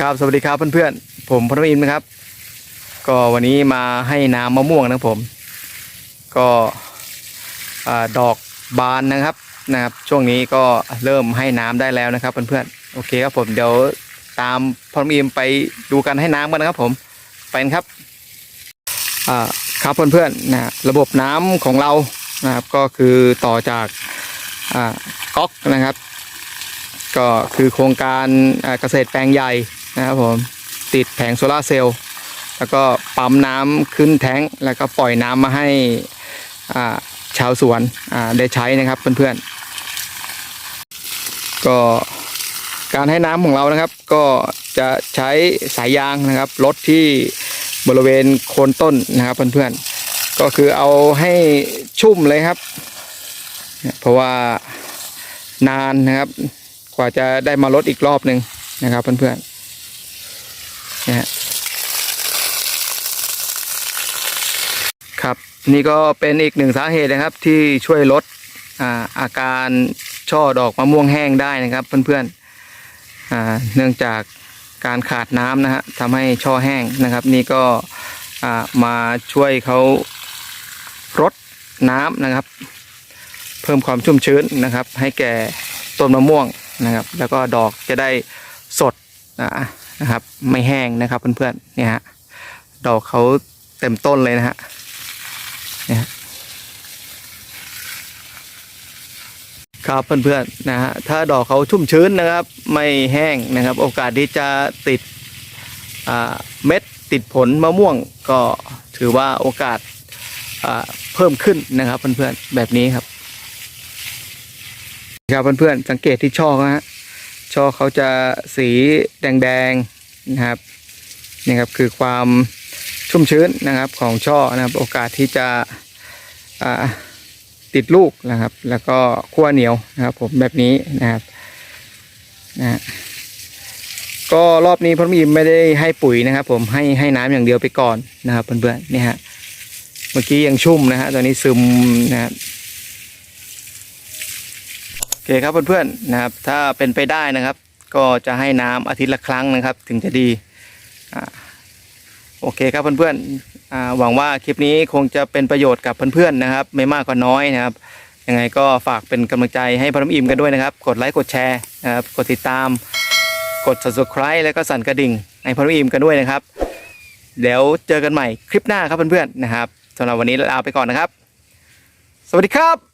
ครับสวัสดีครับเพื่อนๆผมพระอินนะครับ ก็วันนี้มาให้น้ำมะม่วงนะครับผม ก็อดอกบานนะครับนะครับช่วงนี้ก็เริ่มให้น้ำได้แล้วนะครับเพื่อนๆโอเคครับผมเดี๋ยวตามพระอินไปดูการให้น้ำกันนะครับผมไปครับครับเพื่อนๆนะระบบน้ำของเรานะครับก็คือต่อจากก๊อกนะครับ ก็คือโครงการเกษตรแปลงใหญ่ นะครับผมติดแผงโซลาร์เซลล์แล้วก็ปั๊มน้ำขึ้นแท้งแล้วก็ปล่อยน้ำมาให้อ่าชาวสวนอ่าได้ใช้นะครับเพื่อนๆ ก็การให้น้ำของเรานะครับ ก็จะใช้สายยางนะครับลดที่บริเวณโคนต้นนะครับเพื่อนๆ ก็คือเอาให้ชุ่มเลยครับเนี่ยเพราะว่านานนะครับ กว่าจะได้มาลดอีกรอบหนึ่งนะครับเพื่อนๆ นะฮะครับนี่ก็เป็นอีกหนึ่งสาเหตุนะครับที่ช่วยลดอาอาการช่อดอกมะม่วงแห้งได้นะครับเพื่อนๆอ่าเนื่องจากการขาดน้ำนะฮะทำให้ช่อแห้งนะครับ นี่ก็มาช่วยเขารดน้ำนะครับ เพิ่มความชุ่มชื้นนะครับ ให้แก่ต้นมะม่วงนะครับ แล้วก็ดอกจะได้สดอ่า นะครับ ไม่แห้งนะครับเพื่อนๆเนี่ยฮะดอกเขาเต็มต้นเลยนะฮะเนี่ยครับเพื่อนๆนะฮะถ้าดอกเขาชุ่มชื้นนะครับ ไม่แห้งนะครับ โอกาสที่จะติดเม็ดติดผลมะม่วงก็ถือว่าโอกาสเพิ่มขึ้นนะครับเพื่อนๆแบบนี้ครับครับเพื่อนๆสังเกตที่ช่อเขาฮะ ช่อเขาจะสีแดงๆนะครับนี่ครับคือความชุ่มชื้นนะครับของช่อนะครับโอกาสที่จะติดลูกนะครับ แล้วก็ขั้วเหนียวนะครับ ผมแบบนี้นะครับนะก็รอบนี้พ่อมีไม่ได้ให้ปุ๋ยนะครับ ผมให้ให้น้ำอย่างเดียวไปก่อนนะครับเพื่อนๆนี่ฮะเมื่อกี้ยังชุ่มนะฮะตอนนี้ซึมนะครับ อเคครับเพื่อนๆนะครับ ถ้าเป็นไปได้นะครับ ก็จะให้น้ำอาทิตย์ละครั้งนะครับ ถึงจะดีโอเคครับเพื่อนๆอ่าหวังว่าคลิปนี้คงจะเป็นประโยชน์กับเพื่อนๆนะครับ ไม่มากก็น้อยนะครับยังไงก็ฝากเป็นกำลังใจให้พรมอิมกันด้วยนะครับ กดไลค์กดแชร์นะครับกดติดตาม กด subscribe แล้วก็สั่นกระดิ่งให้พรมอิมกันด้วยนะครับ เดี๋ยวเจอกันใหม่คลิปหน้าครับเพื่อนๆนะครับสำหรับวันนี้ลาไปก่อนนะครับ สวัสดีครับ